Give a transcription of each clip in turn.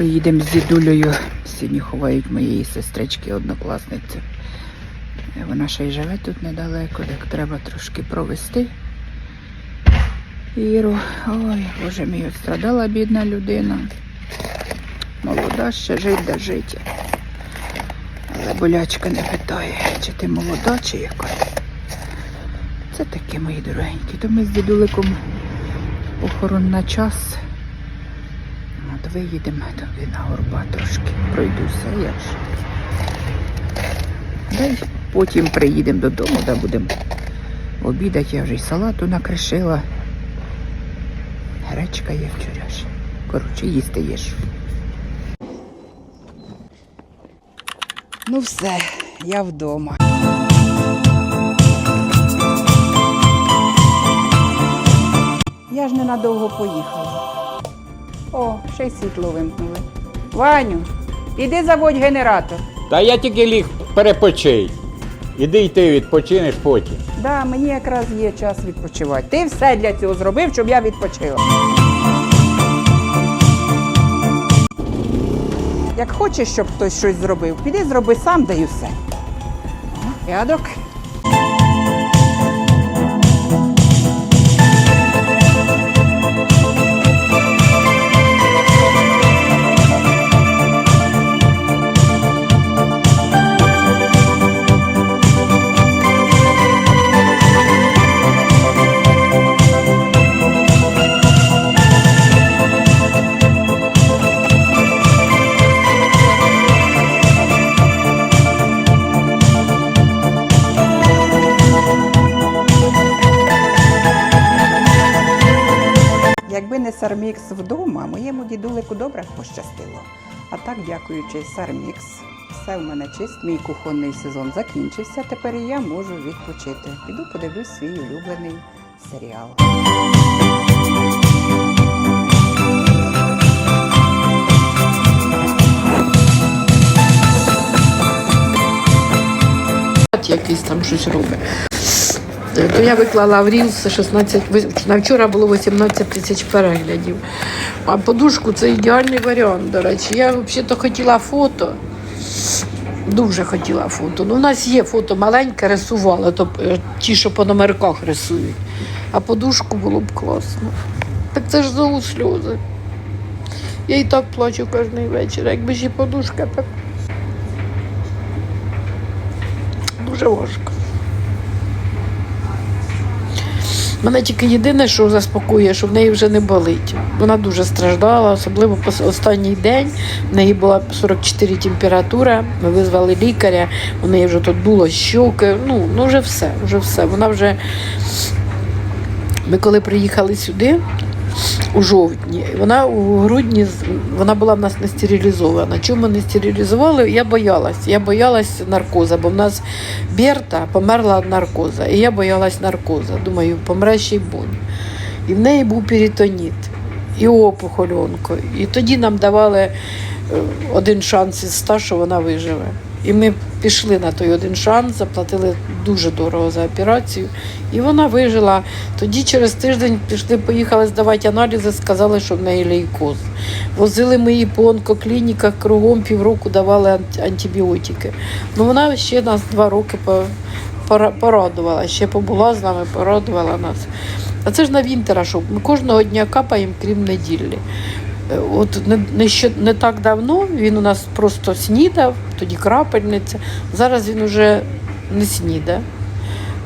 Приїдемо з дідулею. Сьогодні ховають моєї сестрички однокласниці. Вона ще й живе тут недалеко, так треба трошки провести. Іру, ой, боже мій, страдала бідна людина. Молода ще жить да жить. Але болячка не питає, чи ти молода, чи яка. Це таке, мої дорогенькі. То ми з дідуликом похорон на час. От виїдемо туди на горба трошки. Пройдуся, як ж. Дай потім приїдемо додому, да будемо обідати. Я вже й салату накришила. Гречка є вчораш. Коротше, їсти їж. Ну все, я вдома. Я ж ненадовго поїхала. О, ще й світло вимкнули. Ваню, іди заводь генератор. Та я тільки ліг перепочий. Іди й ти відпочинеш потім. Да, мені якраз є час відпочивати. Ти все для цього зробив, щоб я відпочила. Як хочеш, щоб хтось щось зробив, піди зроби сам, да й усе. Рядок. Сармікс вдома, моєму дідулику добре пощастило. А так, дякуючи Сармікс, все в мене чист, мій кухонний сезон закінчився. Тепер я можу відпочити. Піду подивлюсь свій улюблений серіал. якийсь там щось робить. Е, То я виклала в Рілс 16, ви- на вчора було 18 тисяч переглядів. А подушку це ідеальний варіант, до речі. Я взагалі-то хотіла фото. Дуже хотіла фото. Ну, у нас є фото маленьке, рисувала, то е, ті, що по номерках рисують. А подушку було б класно. Так це ж знову сльози. Я і так плачу кожен вечір, якби ще подушка так. Дуже важко. Мене тільки єдине, що заспокоює, що в неї вже не болить. Вона дуже страждала, особливо останній день. В неї була 44 температура. Ми визвали лікаря, у неї вже тут було щоки. Ну, ну вже все, вже все. Вона вже. Ми коли приїхали сюди, у жовтні. Вона у грудні вона була в нас не стерилізована. Чому не стерилізували? Я боялась. Я боялась наркоза, бо в нас Берта померла від наркоза. І я боялась наркоза. Думаю, помре ще й бонь. І в неї був перитоніт, і опухоль онко. І тоді нам давали е, один шанс із ста, що вона виживе. І ми пішли на той один шанс, заплатили дуже дорого за операцію. І вона вижила. Тоді через тиждень пішли, поїхали здавати аналізи, сказали, що в неї лейкоз. Возили ми її по онкоклініках, кругом півроку давали ант- антибіотики. Ну вона ще нас два роки пора- порадувала, ще побула з нами, порадувала нас. А це ж на Вінтера, що ми кожного дня капаємо, крім неділі. От не, не, ще, не так давно він у нас просто снідав, тоді крапельниця. Зараз він уже не снідає.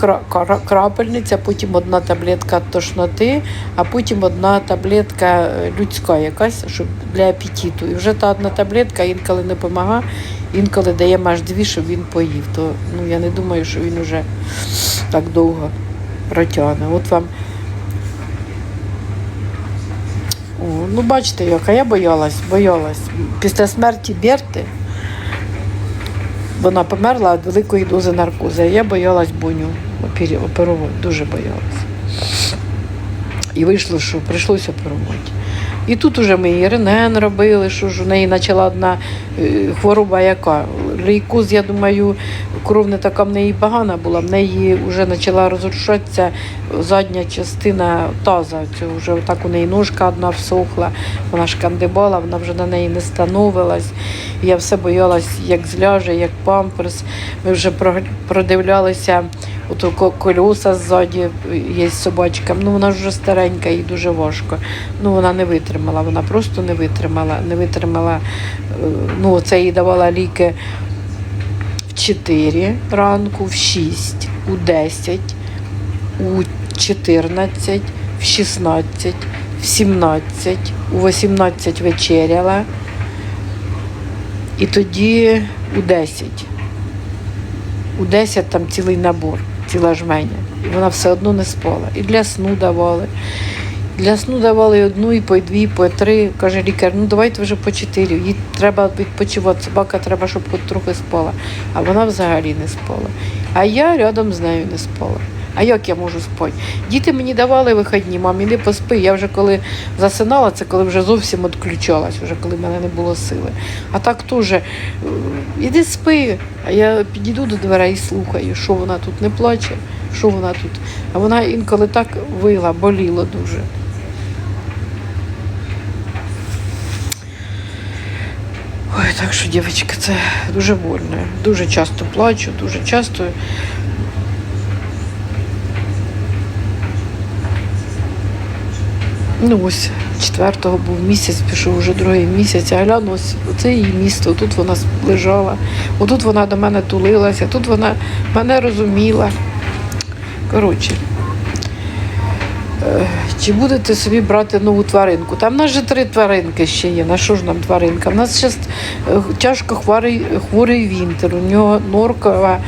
Кра- кра- крапельниця, потім одна таблетка тошноти, а потім одна таблетка е, людська якась щоб для апетиту. І вже та одна таблетка інколи не допомагає, інколи дає аж дві, щоб він поїв. То ну, я не думаю, що він вже так довго протягне. От вам. Ну бачите, яка я боялась, боялась. Після смерті Берти вона померла від великої дози наркозу. Я боялась боню оперувати, дуже боялась. І вийшло, що прийшлося оперувати. І тут уже ми і рентген робили, що ж у неї почала одна е, хвороба яка. Лейкоз, я думаю, кров не така в неї погана була, в неї вже почала розрушатися задня частина таза. Це вже так у неї ножка одна всохла, вона шкандибала, вона вже на неї не становилась. Я все боялась, як зляже, як памперс. Ми вже про- продивлялися. Ото ко- колеса ззаді є собачка. Ну вона ж вже старенька і дуже важко. Ну вона не витримала, вона просто не витримала. Не витримала. е, Ну, це їй давала ліки в 4 ранку, в 6, у 10, у 14, в 16, в 17, у 18 вечеряла. І тоді у 10. У 10 там цілий набор, ціла жменя. І вона все одно не спала. І для сну давали. Для сну давали одну, і по дві, і по три. Каже лікар, ну давайте вже по чотири. Їй треба відпочивати. Собака треба, щоб хоч трохи спала. А вона взагалі не спала. А я рядом з нею не спала. А як я можу спати? Діти мені давали вихідні, мам, іди поспи. Я вже коли засинала, це коли вже зовсім відключалась, вже коли в мене не було сили. А так теж, е, іди спи. А я підійду до дверей і слухаю, що вона тут не плаче, що вона тут. А вона інколи так вила, боліло дуже. Ой, так що, дівчатки, це дуже больно. Дуже часто плачу, дуже часто. Ну ось четвертого був місяць, пішов вже другий місяць, а гляну, ось це її місто, тут вона лежала, отут вона до мене тулилася, тут вона мене розуміла. Коротше, е, чи будете собі брати нову тваринку? Там в нас же три тваринки ще є. На що ж нам тваринка? У нас зараз тяжко хворий, хворий вінтер, у нього норкова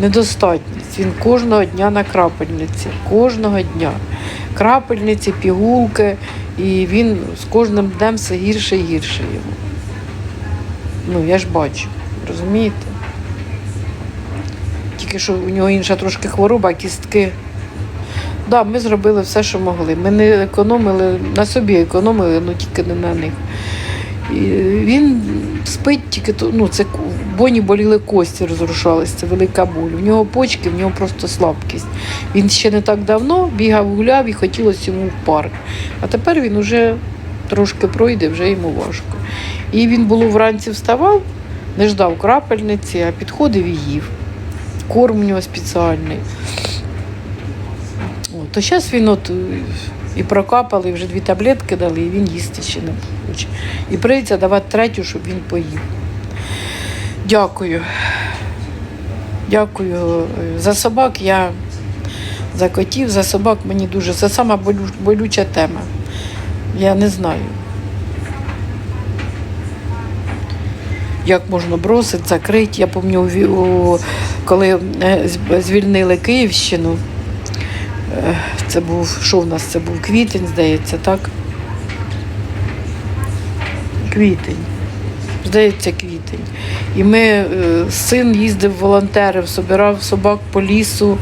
недостатність. Він кожного дня на крапельниці. Кожного дня. Крапельниці, пігулки, і він з кожним днем все гірше і гірше йому. Ну, я ж бачу, розумієте? Тільки що у нього інша трошки хвороба, кістки. Так, да, ми зробили все, що могли. Ми не економили, на собі економили, ну тільки не на них. Він спить тільки ну це боні боліли кості, розрушались, це велика боль. У нього почки, в нього просто слабкість. Він ще не так давно бігав, гуляв і хотілося йому в парк. А тепер він уже трошки пройде, вже йому важко. І він було вранці вставав, не ждав крапельниці, а підходив і їв. Корм у нього спеціальний. О, то зараз він от і прокапали, і вже дві таблетки дали, і він їсти ще не хоче. І прийдеться давати третю, щоб він поїв. Дякую. Дякую е, за собак. Я за котів, за собак мені дуже. Це сама болю- болюча тема. Я не знаю. Як можна бросити, закрити. Я пам'ятаю, коли е, звільнили Київщину, це був, що в нас це був квітень, здається, так? Квітень. Здається, квітень. І ми, е, син їздив волонтерів, собирав собак по лісу,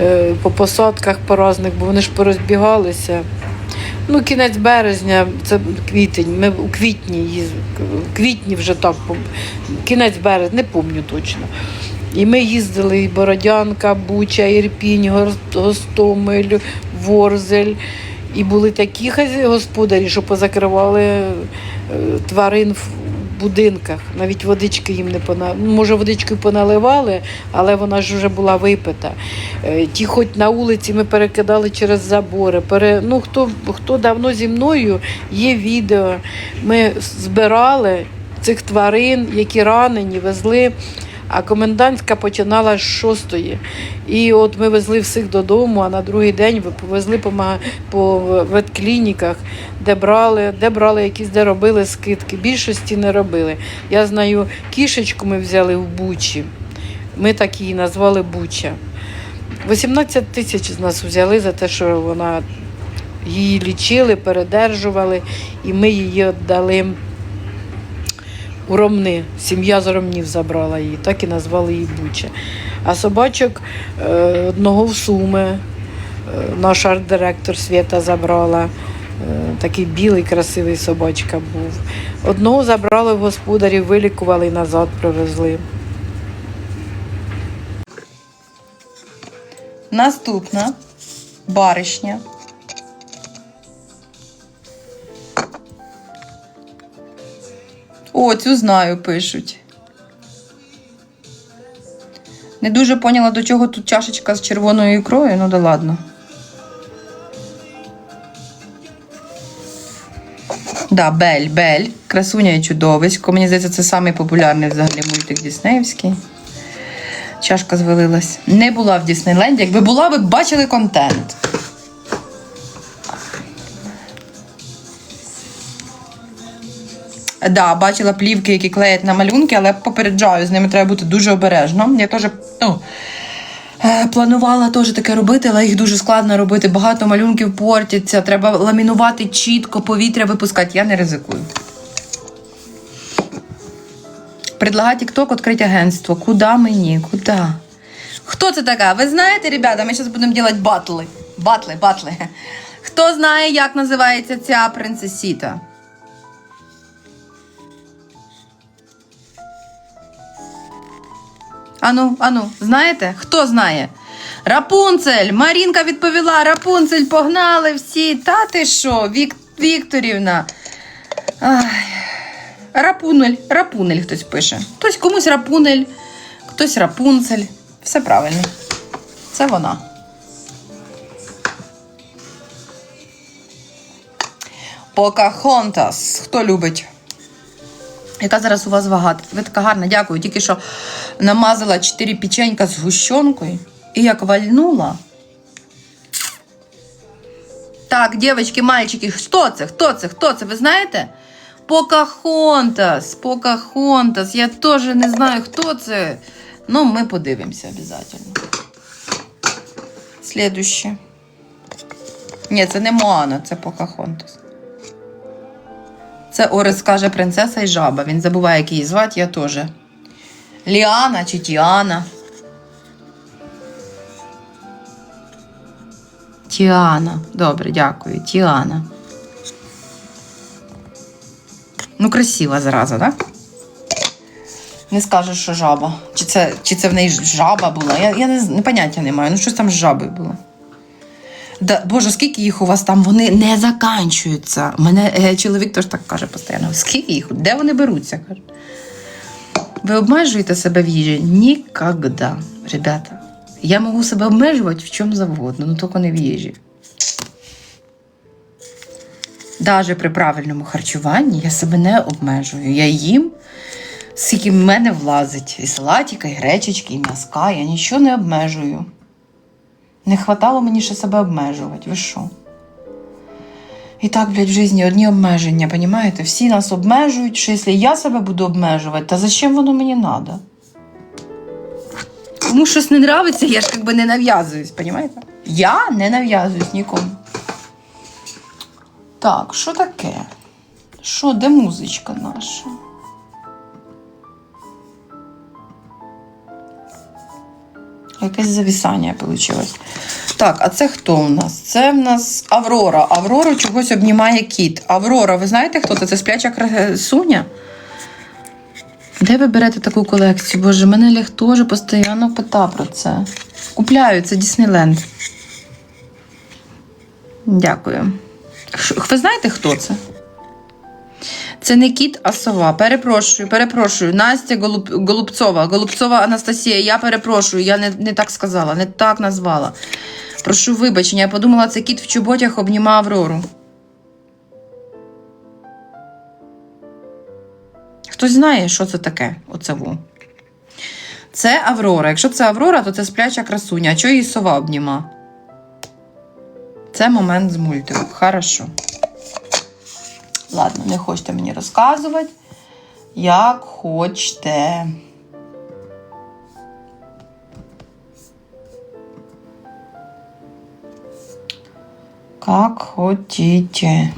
е, по посадках по різних, бо вони ж порозбігалися. Ну, кінець березня, це квітень. Ми у квітні їздили, в квітні вже так, кінець березня, не пам'ятаю точно. І ми їздили і Бородянка, Буча, Ірпінь, Гостомель, Ворзель. І були такі господарі, що позакривали е, тварин в будинках. Навіть водички їм не пона... ну, може, водичку й поналивали, але вона ж вже була випита. Е, Ті, хоч на вулиці ми перекидали через забори. Пере... Ну, хто, хто давно зі мною, є відео. Ми збирали цих тварин, які ранені, везли. А комендантська починала з шостої. І от ми везли всіх додому, а на другий день повезли по, по ветклініках, де брали, де брали якісь, де робили скидки. Більшості не робили. Я знаю, кішечку ми взяли в Бучі. Ми так її назвали Буча. 18 тисяч з нас взяли за те, що вона її лічили, передержували, і ми її віддали у Ромни. Сім'я з Ромнів забрала її, так і назвали її Буча. А собачок е, одного в Суми, е, наш арт-директор Свята забрала. Такий білий, красивий собачка був. Одного забрали в господарів, вилікували і назад привезли. Наступна баришня. О, цю знаю, пишуть. Не дуже поняла, до чого тут чашечка з червоною ікрою, ну да ладно. Да, Бель, Бель, красуня і чудовисько. Мені здається, це самий популярний взагалі мультик Діснеївський. Чашка звалилась. Не була в Діснейленді. Якби була, ви б бачили контент. Да, бачила плівки, які клеять на малюнки, але попереджаю, з ними треба бути дуже обережно. Я теж ну, е, планувала теж таке робити, але їх дуже складно робити. Багато малюнків портяться, треба ламінувати чітко, повітря випускати. Я не ризикую. Предлагає TikTok відкрити агентство. Куда мені? Куда? Хто це така? Ви знаєте, ребята, ми зараз будемо робити батли. Батли, батли. Хто знає, як називається ця принцесіта? Ану, ану, знаєте? Хто знає? Рапунцель! Марінка відповіла: Рапунцель, погнали всі. Та ти що, Вік... Вікторівна? Ай. Рапунель, рапунель хтось пише. Хтось комусь рапунель, хтось рапунцель. Все правильно. Це вона. Покахонтас. Хто любить? Яка зараз у вас вага? Ви така гарна, дякую. Тільки що намазала 4 печенька з гущонкою і як вальнула. Так, дівчатки, мальчики, хто це? Хто це? Хто це? Ви знаєте? Покахонтас, Покахонтас. Я теж не знаю, хто це. Ну, ми подивимося обов'язково. Слідуще. Ні, це не Моана, це Покахонтас. Це Орес каже принцеса і жаба. Він забуває, як її звати, я теж. Ліана чи Тіана. Тіана. Добре, дякую. Тіана. Ну, красива зразу, так? Не скажеш, що жаба. Чи це, чи це в неї жаба була? Я, я не поняття не маю. Ну, щось там з жабою було. Да, Боже, скільки їх у вас там? Вони не заканчуються. Мене е, чоловік теж так каже постійно. Скільки їх? Де вони беруться? каже. Ви обмежуєте себе в їжі? Нікогда, ребята. Я можу себе обмежувати в чому завгодно, ну тільки не в їжі. Навіть при правильному харчуванні я себе не обмежую. Я їм, скільки в мене влазить. І салатика, і гречечки, і м'язка. Я нічого не обмежую. Не хватало мені ще себе обмежувати. Ви що? І так, блядь, в житті одні обмеження, понімаєте? Всі нас обмежують, що якщо я себе буду обмежувати, то зачем воно мені треба? Кому щось не нравиться, я ж якби не нав'язуюсь, понімаєте? Я не нав'язуюсь нікому. Так, що таке? Що, де музичка наша? Якесь завісання вийшло. Так, а це хто у нас? Це в нас Аврора. Аврору чогось обнімає кіт. Аврора, ви знаєте, хто це? Це спляча красуня? Де ви берете таку колекцію? Боже, мене Лех теж постійно пита про це. Купляю, це Діснейленд. Дякую. Ви знаєте, хто це? Це не кіт, а сова. Перепрошую, перепрошую. Настя Голуб... Голубцова, Голубцова Анастасія, я перепрошую, я не, не так сказала, не так назвала. Прошу вибачення, я подумала, це кіт в чоботях обнімав Аврору. Хтось знає, що це таке? Оце во. Це Аврора. Якщо це Аврора, то це спляча красуня. А чого її сова обніма? Це момент з мультику. Хорошо. Ладно, не хочете мені розказувати. Як хочете. Как хотите.